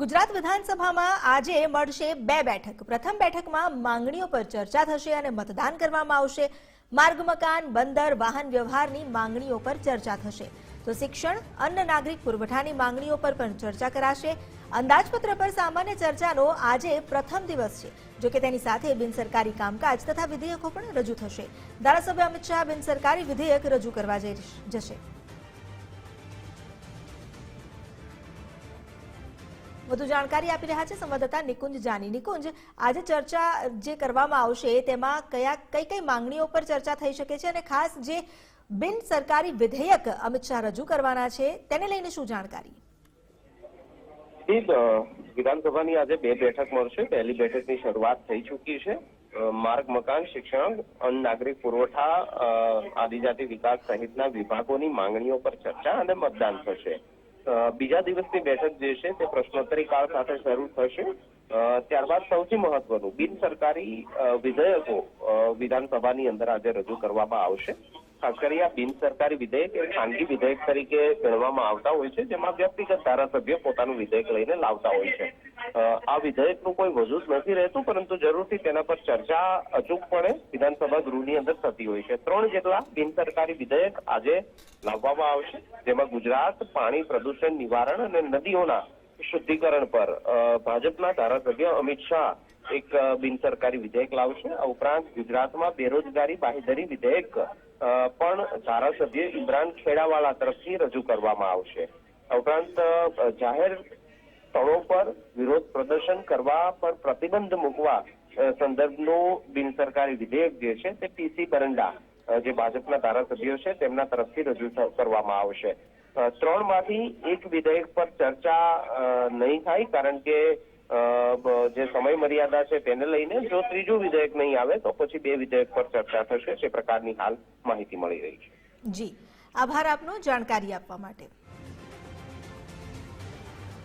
ગુજરાત વિધાનસભામાં આજે મળશે બે બેઠક. પ્રથમ બેઠકમાં માંગણીઓ પર ચર્ચા થશે અને મતદાન કરવામાં આવશે. માર્ગ મકાન, બંદર, વાહન વ્યવહારની માંગણીઓ પર ચર્ચા થશે. તો શિક્ષણ, અન્ન, નાગરિક પુરવઠાની માંગણીઓ પર પણ ચર્ચા કરાશે. અંદાજપત્ર પર સામાન્ય ચર્ચાનો આજે પ્રથમ દિવસ છે. જો કે તેની સાથે બિનસરકારી કામકાજ તથા વિધેયકો પણ રજૂ થશે. ધારાસભ્ય અમિત શાહ બિનસરકારી વિધેયક રજૂ કરવા જશે. વધુ જાણકારી આપી રહ્યા છે સંવાદદાતા નિકુંજ જાની. નિકુંજ, આજે ચર્ચા જે કરવામાં આવશે તેમાં કયા કઈ કઈ માંગણીઓ પર ચર્ચા થઈ શકે છે અને ખાસ જે બિન સરકારી વિધેયક અમિત શાહ રજૂ કરવાના છે તેને લઈને શું જાણકારી? વિધાનસભાની આજે બે બેઠક મળશે. પહેલી બેઠકની શરૂઆત થઈ ચૂકી છે. માર્ગ, મકાન, શિક્ષણ, અન્ન, નાગરિક પુરવઠા આદિજાતિ વિકાસ સહિતના વિભાગોની માંગણીઓ પર ચર્ચા અને મતદાન થશે. બીજા દિવસની બેઠક જે છે તે પ્રશ્નોત્તરી કાળ સાથે શરૂ થશે. ત્યારબાદ સૌથી મહત્વનું, બિન સરકારી વિધેયકો વિધાનસભાની અંદર આજે રજૂ કરવામાં આવશે. ખાસ કરી આ બિન સરકારી વિધેયક એ ખાનગી વિધેયક તરીકે ગણવામાં આવતા હોય છે, જેમાં વ્યક્તિગત ધારાસભ્ય પોતાનું વિધેયક લઈને લાવતા હોય છે. આ વિધેયકનું કોઈ વજૂદ નથી રહેતું, પરંતુ જરૂરથી તેના પર ચર્ચા અચૂકપણે વિધાનસભા ગૃહની અંદર થતી હોય છે. ત્રણ જેટલા બિનસરકારી વિધેયક આજે લાવવામાં આવશે, જેમાં ગુજરાત, પાણી પ્રદૂષણ નિવારણ અને નદીઓના શુદ્ધિકરણ પર ભાજપના ધારાસભ્ય અમિત શાહ એક બિનસરકારી વિધેયક લાવશે. આ ઉપરાંત ગુજરાતમાં બેરોજગારી બાહેધરી વિધેયક પણ ધારાસભ્ય ઇમરાન ખેડાવાલા તરફથી રજૂ કરવામાં આવશે. ઉપરાંત જાહેર સ્થળો પર વિરોધ પ્રદર્શન કરવા પર પ્રતિબંધ મૂકવા સંદર્ભનું બિન વિધેયક જે છે તે પીસી બરંડા જે ભાજપના ધારાસભ્યો છે તેમના તરફથી રજૂ કરવામાં આવશે. ત્રણ ત્રણમાંથી એક વિધેયક પર ચર્ચા નહીં થાય કારણ કે જે સમય મર્યાદા છે તેને લઈને જો ત્રીજું વિધેયક નહીં આવે તો પછી બે વિધેયક પર ચર્ચા થશે. તે પ્રકારની હાલ માહિતી મળી રહી છે. જી. આભાર આપનો જાણકારી આપવા માટે.